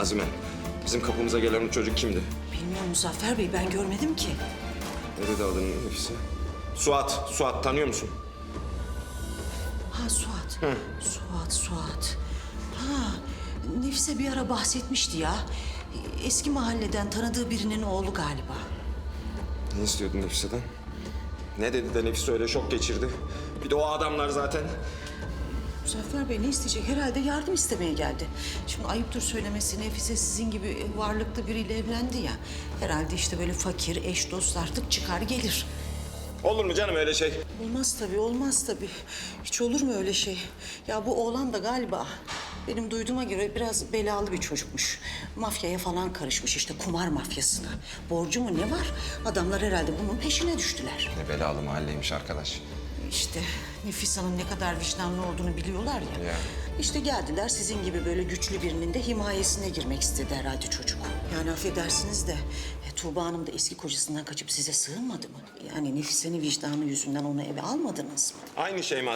Azime, bizim kapımıza gelen o çocuk kimdi? Bilmiyorum Muzaffer Bey ben görmedim ki. Ne dedi adını Nefise? Suat, Suat tanıyor musun? Ha Suat. Suat, Suat. Ha Nefise bir ara bahsetmişti ya. Eski mahalleden tanıdığı birinin oğlu galiba. Ne istiyordun Nefise'den? Ne dedi de Nefise öyle şok geçirdi? Bir de o adamlar zaten. Muzaffer Bey ne isteyecek? Herhalde yardım istemeye geldi. Şimdi ayıptır söylemesi Nefise sizin gibi varlıklı biriyle evlendi ya. Herhalde işte böyle fakir, eş dost artık çıkar gelir. Olur mu canım öyle şey? Olmaz tabii, olmaz tabii. Hiç olur mu öyle şey? Ya bu oğlan da galiba benim duyduğuma göre biraz belalı bir çocukmuş. Mafyaya falan karışmış işte kumar mafyasına. Borcu mu ne var? Adamlar herhalde bunun peşine düştüler. Ne belalı mahalleymiş arkadaş. İşte Nefis Hanım ne kadar vicdanlı olduğunu biliyorlar ya. Ya. İşte geldiler sizin gibi böyle güçlü birinin de himayesine girmek istedi herhalde çocuk. Yani affedersiniz de e, Tuğba Hanım da eski kocasından kaçıp size sığınmadı mı? Yani Nefise'nin vicdanı yüzünden onu eve almadınız mı? Aynı şey mi